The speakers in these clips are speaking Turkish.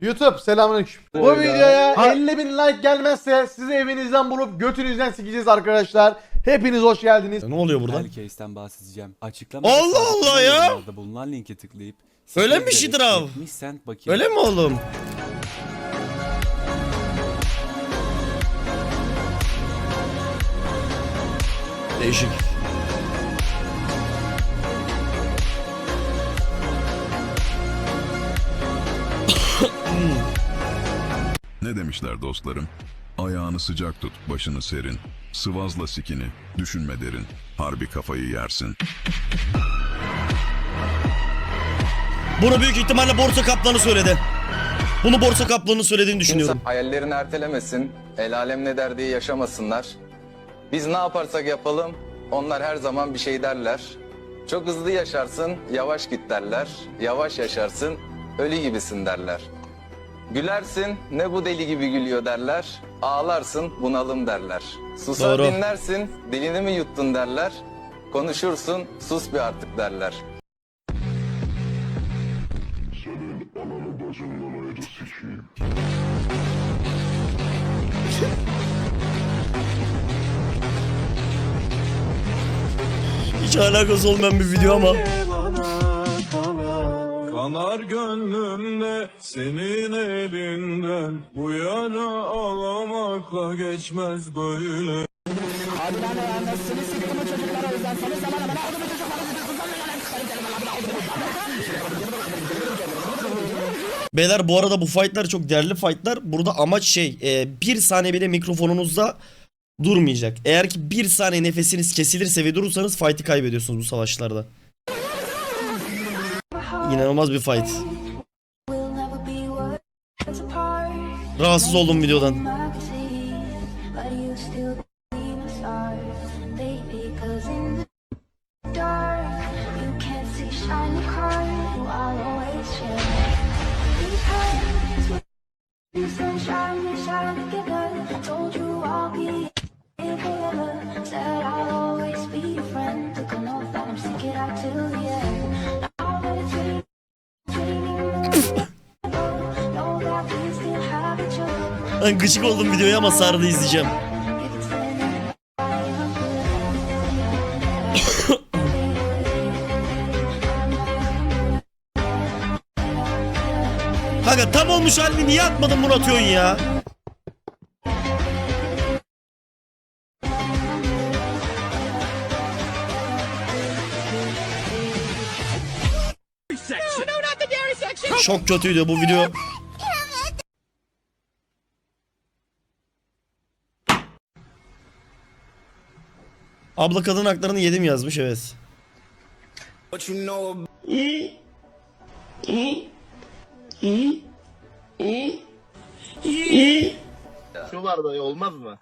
YouTube selamünaleyküm. Bu videoya 50 bin like gelmezse sizi evinizden bulup götünüzden sikeceğiz arkadaşlar. Hepiniz hoş geldiniz. Ne oluyor burada? Herkesten bahsedeceğim. Açıklama Allah Allah ya! yorumlarda bulunan linke tıklayıp Öyle mi Şidrav? 70 cent bakayım. Öyle mi oğlum? Değişik. Demişler dostlarım? Ayağını sıcak tut, başını serin. Sıvazla sikini, düşünme derin. Harbi kafayı yersin. Bunu büyük ihtimalle borsa kaplanı söyledi. Bunu borsa kaplanı söylediğini düşünüyorum. İnsan hayallerini ertelemesin, el alem ne der diye yaşamasınlar. Biz ne yaparsak yapalım, onlar her zaman bir şey derler. Çok hızlı yaşarsın, yavaş git derler. Yavaş yaşarsın, ölü gibisin derler. Gülersin, ne bu deli gibi gülüyor derler. Ağlarsın, bunalım derler. Susar Doğru. dinlersin, dilini mi yuttun derler. Konuşursun, sus bir artık derler. Hiç alakası olmayan bir video ama. Kanar gönlümde senin elinden Bu yana ağlamakla geçmez böyle Beyler bu arada bu fightlar çok değerli fightlar. Burada amaç şey e, bir saniye bile mikrofonunuzda durmayacak. Eğer ki bir saniye nefesiniz kesilirse ve durursanız fight'i kaybediyorsunuz bu savaşlarda. İnanılmaz bir fight. Rahatsız oldum videodan. Said I'll always be your friend. Took an oath that I'm stick it out till gıcık oldum videoya ama sardı izleyeceğim. Kanka tam olmuş halini niye atmadın bunu atıyorsun ya? Çok kötüydü bu video. Abla kadın haklarını yedim yazmış evet. Şu var dayı olmaz mı?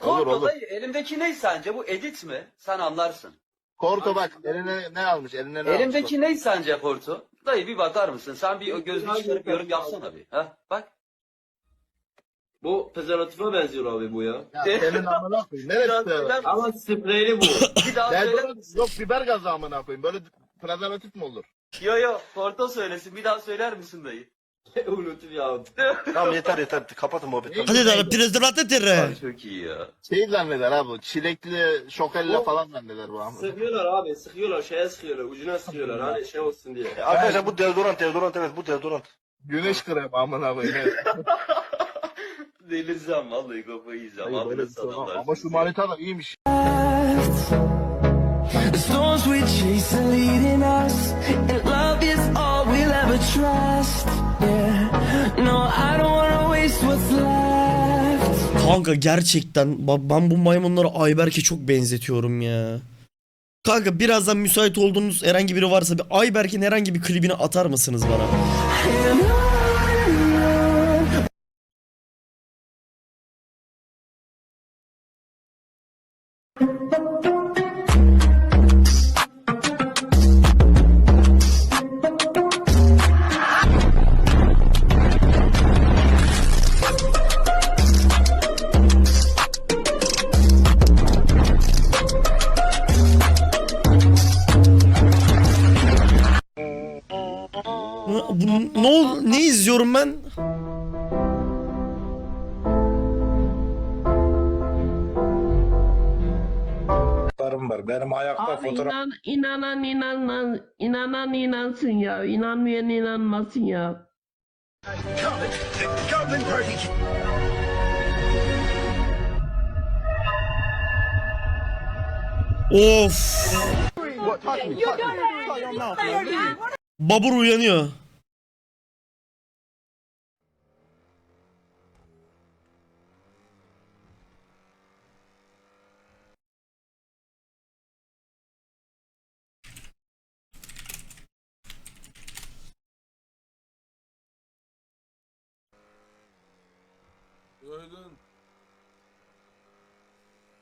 Olur Korto olur. dayı elimdeki ne sence bu edit mi? Sen anlarsın. Korto bak eline ne almış eline ne Elimdeki ne sence Porto? Dayı bir bakar mısın? Sen bir gözünü çıkarıp yorum yapsana bir. Ha? Bak. Bu prezervatife benziyor abi bu ya. Ya senin amına koyayım. Neresi? Ama spreyli bu. Bir daha misin? yok biber gazı amına koyayım. Böyle prezervatif mi olur? Yo yo Porto söylesin. Bir daha söyler misin dayı? Unuttum ya. Tamam yeter yeter kapatın muhabbeti. Hadi daha prezervatif tere. Çok iyi ya. Şey zanneder abi çilekli şokelle falan zanneder bu ama. Sıkıyorlar abi sıkıyorlar şeye sıkıyorlar ucuna sıkıyorlar hani şey olsun diye. Arkadaşlar bu deodorant deodorant evet bu deodorant. Güneş kremi amına koyayım. evet. Delireceğim vallahi kafayı yiyeceğim. Dayı böyle bir şey adamlar. Ama şu manita da iyiymiş. The storms we chase are leading us And love is all we'll ever trust Yeah No I don't wanna waste what's left Kanka gerçekten bak ben bu maymunları Ayberk'e çok benzetiyorum ya. Kanka birazdan müsait olduğunuz herhangi biri varsa bir Ayberk'in herhangi bir klibini atar mısınız bana? And on ne oldu? Ne diyorum ben. var. Benim ayakta Abi inan, inanan inanan, inanan inansın ya. İnanmayan inanmasın ya. Of. Babur uyanıyor.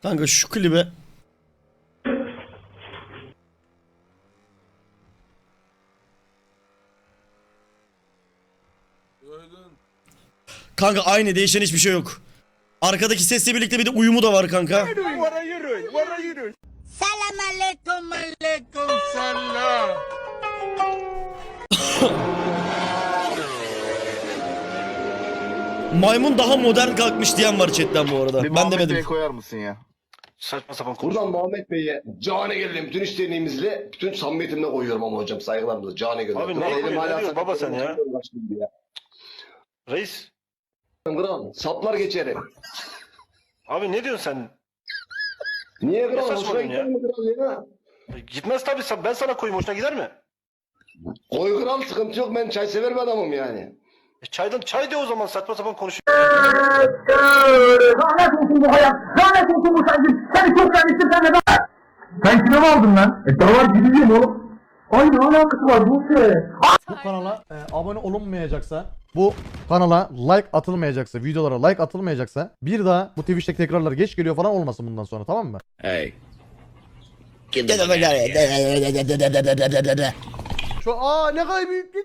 Kanka şu klibe Kanka aynı değişen hiçbir şey yok. Arkadaki sesle birlikte bir de uyumu da var kanka. Salam aleyküm aleyküm selam. Maymun daha modern kalkmış diyen var chatten bu arada. ben demedim. koyar mısın ya? Saçma sapan konuş. Buradan Muhammed Bey'e cani gönülüm bütün isteğinizle bütün samimiyetimle koyuyorum ama hocam saygılarımla cani gönülüm. Abi koyuyorsun? Ne diyorsun baba sen ya? Reis. Kral saplar geçerim. Abi ne diyorsun sen? Niye kral? saçmalıyorsun Hoşuna ya? gider mi kral ya? Gitmez tabii sen- ben sana koyayım hoşuna gider mi? Koy kral sıkıntı yok ben çay sever bir adamım yani. E çaydan çay de o zaman saçma sapan konuş. Lanet olsun bu hayat. Lanet olsun bu sevgi. Seni çok sevmiştim sen neden? Sen kime mi aldın lan? E davar gideceğim oğlum. Ay ne alakası var bu şey? Bu kanala e, abone olunmayacaksa, bu kanala like atılmayacaksa, videolara like atılmayacaksa bir daha bu Twitch'teki tekrarlar geç geliyor falan olmasın bundan sonra tamam mı? Şu aa ne kadar büyük bir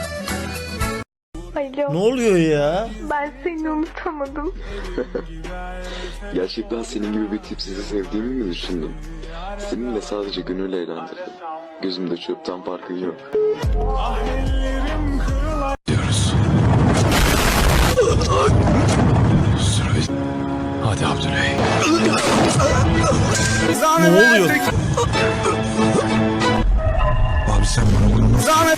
Ne oluyor ya? Ben seni unutamadım. Gerçekten senin gibi bir tipsizi sevdiğimi mi düşündüm? Seninle sadece gönül eğlendirdim. Gözümde çöpten farkın yok. Hadi Abdüley. Ne oluyor?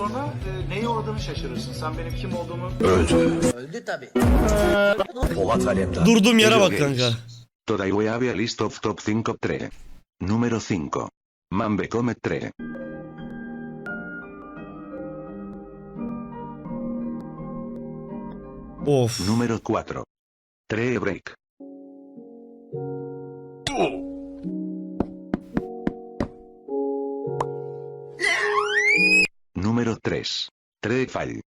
sonra e, neye uğradığını şaşırırsın. Sen benim kim olduğumu Durduğum yere bak kanka. Todavía había list of top 5 3. Número 5. Mambe come 3. Of. Número 4. 3 break. Número 3. 3 fall.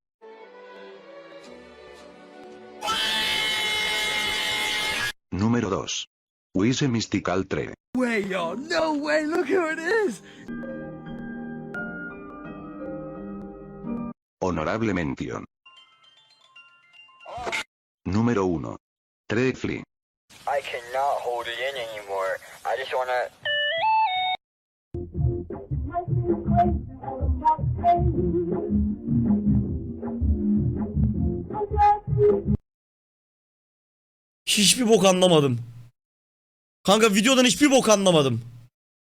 Número 2. Wise Mystical 3. Way yo, no way, look who it is. Honorable mención. Número 1. 3 Flea. I cannot hold it in anymore. I just wanna Hiçbir bok anlamadım. Kanka videodan hiçbir bok anlamadım.